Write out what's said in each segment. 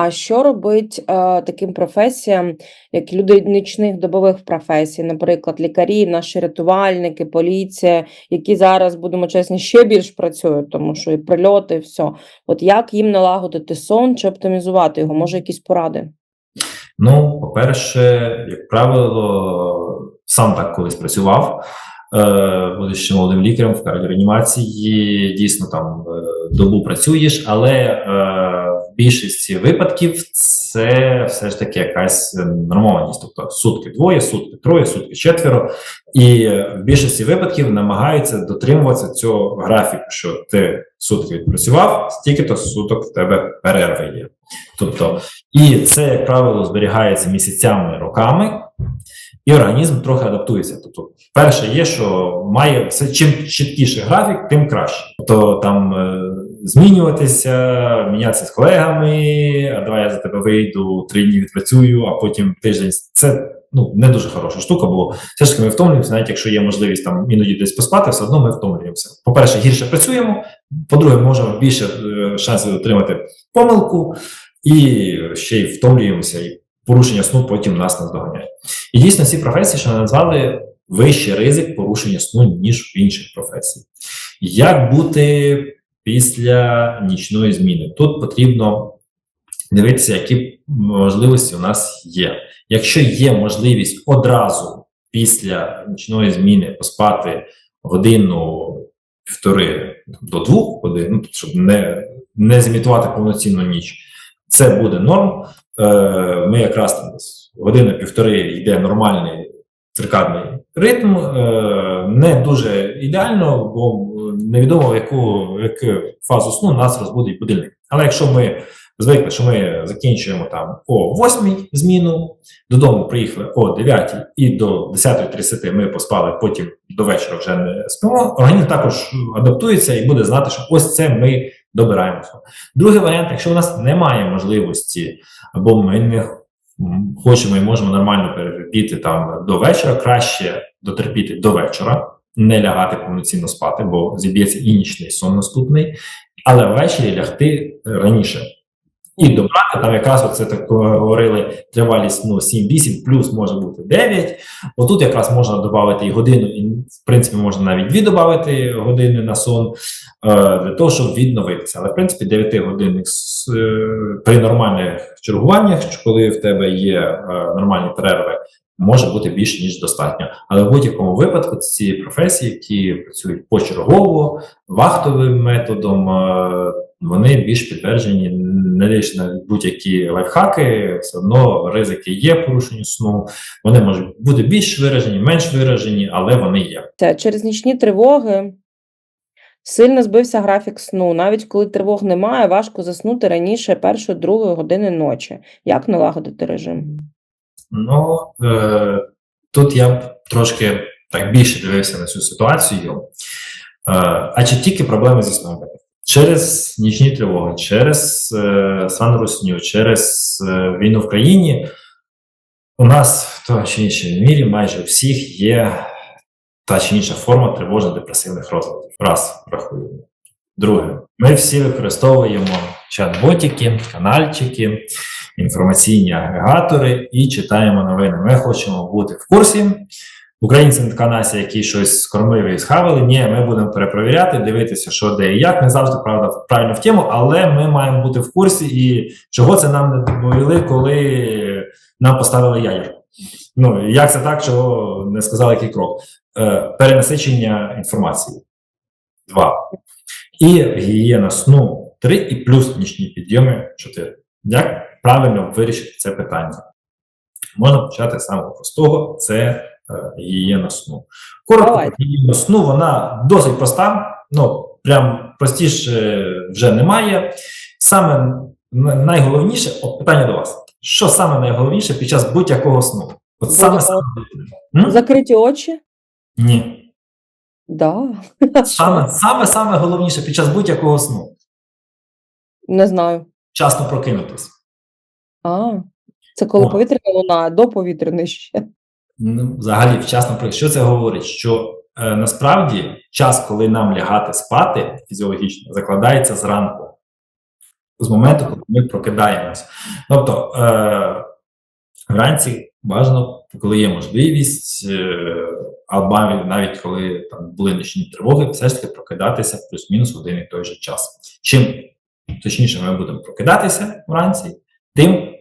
А що робить, е, таким професіям, як люди нічних добових професій, наприклад, лікарі, наші рятувальники, поліція, які зараз, будемо чесні, ще більш працюють, тому що і прильоти, і всьо. От як їм налагодити сон чи оптимізувати його? Може, якісь поради? Ну, по-перше, як правило, сам так колись працював, е, будучи молодим лікарем в кардіореанімації, дійсно там е, добу працюєш, але більшості випадків це все ж таки якась нормованість. Тобто сутки двоє, сутки троє, сутки четверо. І в більшості випадків намагаються дотримуватися цього графіку, що ти сутки відпрацював, стільки-то суток в тебе перерви є. Тобто, і це, як правило, зберігається місяцями, роками, і організм трохи адаптується. Тобто, перше є, що має все чим чіткіший графік, тим краще. Тобто там е, змінюватися, мінятися з колегами, а давай я за тебе вийду, три дні відпрацюю, а потім тиждень. Це ну не дуже хороша штука, бо все ж таки ми втомлюємося, навіть якщо є можливість там іноді десь поспати, все одно ми втомлюємося. По-перше, гірше працюємо. По-друге, можемо більше е, шансів отримати помилку, і ще й втомлюємося, і порушення сну потім нас наздоганяє. І дійсно, ці професії, що назвали, вищий ризик порушення сну, ніж в інших професій. Як бути після нічної зміни? Тут потрібно дивитися, які можливості у нас є. Якщо є можливість одразу після нічної зміни поспати годину півтори до двох годин, ну, щоб не не зімітувати повноцінну ніч, це буде норм. Е, Ми якраз година-півтори йде нормальний циркадний ритм, е, не дуже ідеально, бо невідомо в яку, в яку фазу сну нас розбудить будильник. Але якщо ми звикли, що ми закінчуємо там о 8 зміну, додому приїхали о 9 і до 10.30 ми поспали, потім до вечора вже не спимо. Організм також адаптується і буде знати, що ось це ми добираємося. Другий варіант, якщо у нас немає можливості, або ми не хочемо і можемо нормально перетерпіти там до вечора, краще дотерпіти до вечора, не лягати повноцінно спати, бо зіб'ється і нічний сон наступний, але ввечері лягти раніше. І добрати там якраз оце так говорили тривалість ну 7-8, плюс може бути 9. Отут якраз можна додати і годину, і в принципі можна навіть дві додати години на сон е, для того, щоб відновитися. Але в принципі 9 годинних е, при нормальних чергуваннях, коли в тебе є е, нормальні перерви, може бути більш ніж достатньо. Але в будь-якому випадку ці професії, які працюють почергово, вахтовим методом, е, вони більш підтверджені, не на будь-які лайфхаки, все одно ризики є порушення сну. Вони можуть бути більш виражені, менш виражені, але вони є. Це через нічні тривоги. Сильно збився графік сну. Навіть коли тривог немає, важко заснути раніше першої другої години ночі. Як налагодити режим? Ну е, тут я б трошки так більше дивився на цю ситуацію. Е, а чи тільки проблеми зі сном? Через нічні тривоги, через е, санрусню, через е, війну в країні у нас в той чи іншій мірі майже у всіх є та чи інша форма тривожно-депресивних розладів. Раз, рахуємо. Друге, ми всі використовуємо чат-ботики, канальчики, інформаційні агрегатори і читаємо новини. Ми хочемо бути в курсі. Українці не така нація, які щось скормили і схавали. Ні, ми будемо перепровіряти, дивитися, що де і як. Не завжди правда правильно в тему, але ми маємо бути в курсі і чого це нам не доповіли, коли нам поставили ядерку. Ну як це так, чого не сказали який крок? Е, Перенасичення інформації. Два. І гігієна сну три, і плюс нічні підйоми чотири. Як правильно вирішити це питання? Можна почати з самого простого: це гігієна сну. Коротко Давай. про гігієну сну, вона досить проста, ну прям простіше вже немає. Саме найголовніше, от питання до вас: що саме найголовніше під час будь-якого сну? От саме саме Закриті очі? ні. Да. Саме, саме саме головніше під час будь-якого сну. Не знаю. Вчасно прокинутись. А, це коли повітряна луна, а до повітряної ще. Ну, взагалі, вчасно про що це говорить? Що е, насправді час, коли нам лягати спати фізіологічно, закладається зранку. з моменту, коли ми прокидаємось. Тобто е, вранці бажано, коли є можливість, е, або навіть коли там були нічні тривоги, все ж таки прокидатися плюс-мінус один і той же час. Чим точніше ми будемо прокидатися вранці, тим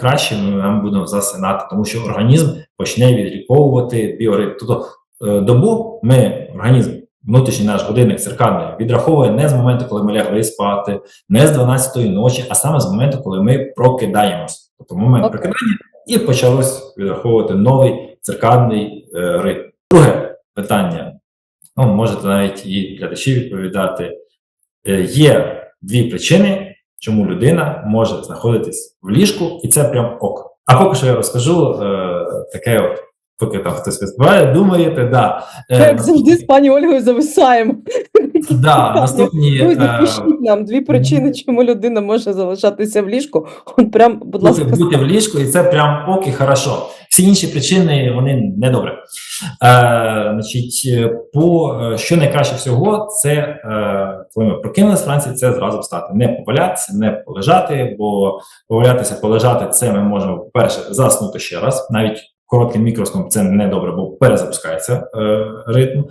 краще ми нам будемо засинати, тому що організм почне відліковувати біоритм. Тобто е, добу ми організм. Внутрішній наш годинник циркадний відраховує не з моменту, коли ми лягли спати, не з 12-ї ночі, а саме з моменту, коли ми прокидаємось. Тобто момент Окей. прокидання і почалось відраховувати новий циркадний е, ритм. Друге питання. Ну, можете навіть і глядачі відповідати. Е, є дві причини, чому людина може знаходитись в ліжку, і це прям ок. А поки що я розкажу е, таке, от, поки там хтось відповідає, думаєте, да. е, Як завжди з пані Ольгою зависаємо. да, наступні. Друзі, е, пишіть нам дві причини, чому людина може залишатися в ліжку. От прям, будь ласка, бути в ліжку, і це прям ок і хорошо. Всі інші причини вони не добре. Е, значить, е, по е, що найкраще всього, це е, коли ми прокинулися вранці, це зразу встати. Не повалятися, не полежати, бо повалятися, полежати це ми можемо перше заснути ще раз, навіть. Коротким мікроскопом це не добре, бо перезапускається е, ритм. Е,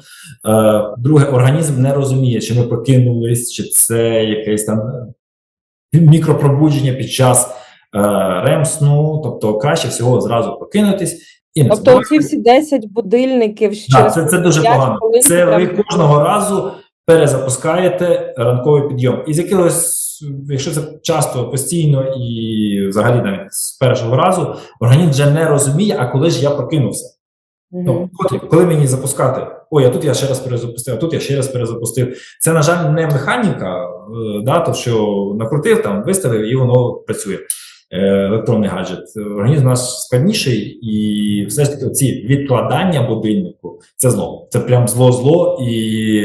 друге, організм не розуміє, чи ми прокинулись, чи це якесь там мікропробудження під час рем сну, тобто краще всього зразу прокинутись і не Тобто оці всі 10 будильників Да, це, це дуже 5 погано. Це ви кожного разу перезапускаєте ранковий підйом. І з якогось, якщо це часто, постійно і взагалі навіть з першого разу, організм вже не розуміє, а коли ж я прокинувся. Ну, Мгм. коли, коли мені запускати? Ой, а тут я ще раз перезапустив, а тут я ще раз перезапустив. Це, на жаль, не механіка, е, да, то що накрутив, там, виставив і воно працює. Е, електронний гаджет. Організм у нас складніший, і все ж таки ці відкладання будильнику це зло. Це прям зло-зло, і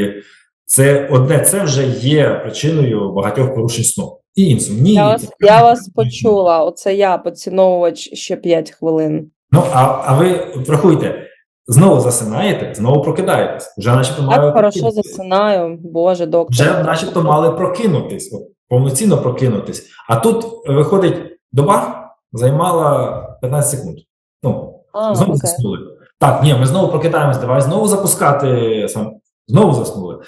це одне це вже є причиною багатьох порушень сну. І інсомнії. Я вас, я вас почула. Оце я поціновувач ще 5 хвилин. Ну, а, а ви врахуйте, знову засинаєте, знову прокидаєтесь. Вже начебто мали хорошо прокинутись. засинаю, боже, доктор. Вже начебто мали прокинутись, от, повноцінно прокинутись. А тут виходить, доба займала 15 секунд. Ну, А, знову окей. заснули. Так, ні, ми знову прокидаємось, давай знову запускати сам. Знову заснули.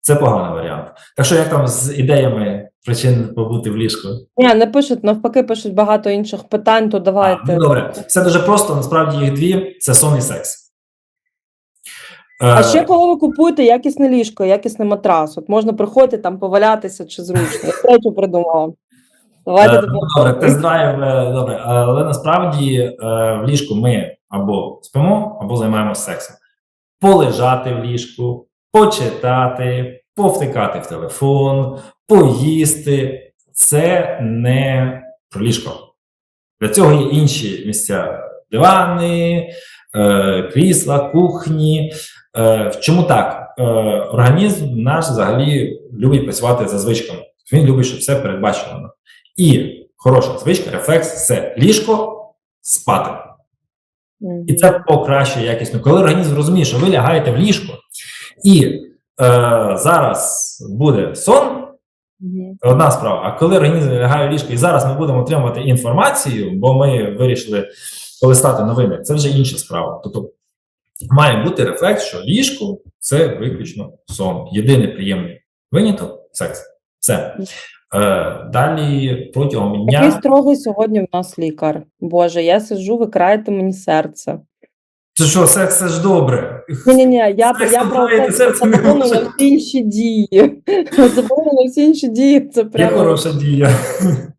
Це поганий варіант. Так що як там з ідеями причин побути в ліжку? Ні, не пишуть, навпаки, пишуть багато інших питань, то А, давайте. ну, добре, все дуже просто. Насправді їх дві: це сон і секс. А Е, ще коли ви купуєте якісне ліжко, якісний матрас, от можна приходити там повалятися чи зручно. Я третю придумала. Давайте Е, ну, Добре, тест-драйв, е, добре, але насправді е, в ліжку ми або спимо, або займаємося сексом. Полежати в ліжку, почитати, повтикати в телефон, поїсти це не про ліжко. Для цього є інші місця: дивани, е, крісла, кухні. Е, чому так? Е, організм наш взагалі любить працювати за звичками. Він любить, щоб все передбачено. І хороша звичка, рефлекс це ліжко спати. І це покращує якісно. Коли організм розуміє, що ви лягаєте в ліжко, і е, зараз буде сон, одна справа. А коли організм лягає в ліжко, і зараз ми будемо отримувати інформацію, бо ми вирішили полистати новини, це вже інша справа. Тобто має бути рефлекс, що ліжко це виключно сон. Єдиний приємний виняток секс. Все. Е, далі протягом Який строгий сьогодні в нас лікар. Боже, я сиджу, ви краєте мені серце. Це що, секс це ж добре. Ні, ні, ні, я, я про не всі інші дії. Заборонено всі інші дії. Це Є хороша дія.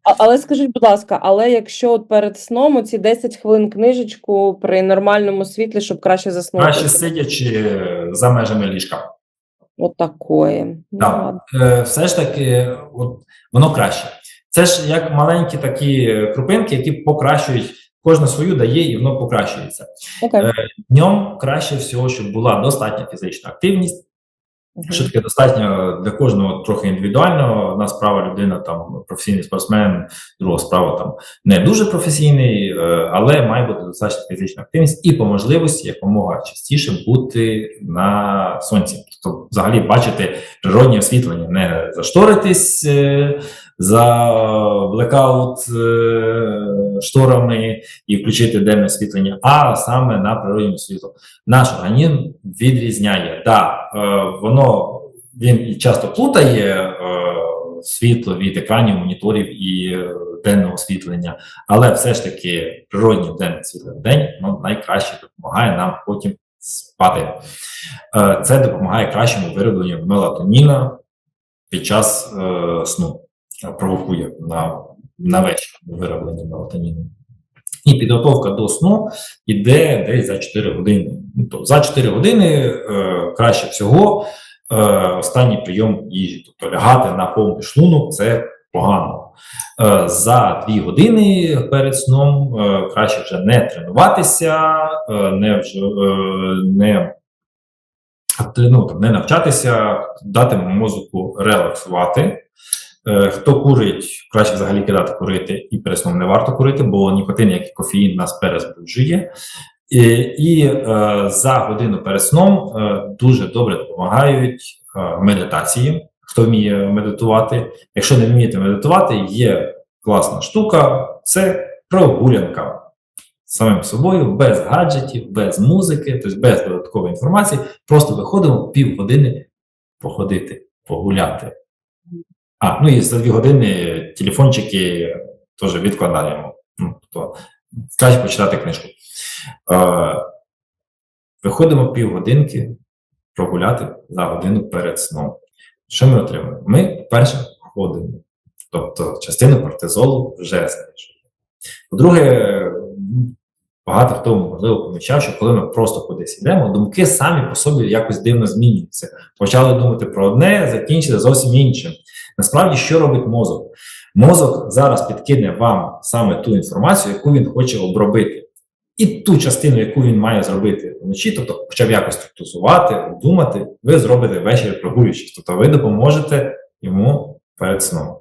А, але скажіть, будь ласка, але якщо от перед сном ці 10 хвилин книжечку при нормальному світлі, щоб краще заснути? Краще сидячи за межами ліжка. От такої. Ну, Так. Е, все ж таки, от, воно краще. Це ж як маленькі такі крупинки, які покращують, кожна свою дає і воно покращується. Okay. Е, Днем краще всього, щоб була достатня фізична активність. Мгм. Що таке достатньо для кожного трохи індивідуально. Одна справа людина там професійний спортсмен, друга справа там не дуже професійний, е, але має бути достатньо фізична активність і по можливості якомога частіше бути на сонці. Тобто, взагалі, бачити природні освітлення, не зашторитись е, за блекаут е, шторами і включити денне освітлення, а саме на природньому світло. Наш організм відрізняє. Да, е, воно він часто плутає е, світло від екранів, моніторів і е, денного освітлення, але все ж таки природнє денне світло в день ну, найкраще допомагає нам потім спати. Е, Це допомагає кращому виробленню мелатоніна під час е, сну, Е, провокує на, на вечір вироблення мелатоніну. І підготовка до сну йде десь за 4 години. Ну, то за 4 години е, краще всього е, останній прийом їжі. Тобто лягати на повний шлунок це погано. Е, за 2 години перед сном е, краще вже не тренуватися, е, не, вже, е, не, ну, там, не навчатися, дати мозку релаксувати. Е, Хто курить, краще взагалі кидати курити, і перед сном не варто курити, бо нікотин, як і кофеїн, нас перезбуджує. І, і е, за годину перед сном е, дуже добре допомагають е, медитації. Хто вміє медитувати. Якщо не вмієте медитувати, є класна штука це прогулянка самим собою, без гаджетів, без музики, тобто без додаткової інформації. Просто виходимо півгодини походити, погуляти. А, ну і за дві години телефончики теж відкладаємо. Ну, тобто, краще почитати книжку. Е, виходимо півгодинки прогуляти за годину перед сном. Що ми отримуємо? Ми перше ходимо. Тобто частину кортизолу вже знайшли. По-друге, багато хто можливо помічав, що коли ми просто кудись йдемо, думки самі по собі якось дивно змінюються. Почали думати про одне, закінчили зовсім іншим. Насправді, що робить мозок? Мозок зараз підкине вам саме ту інформацію, яку він хоче обробити. І ту частину, яку він має зробити вночі, тобто хоча б якось структурувати, обдумати, ви зробите ввечері прогулюючись. Тобто ви допоможете йому перед сном.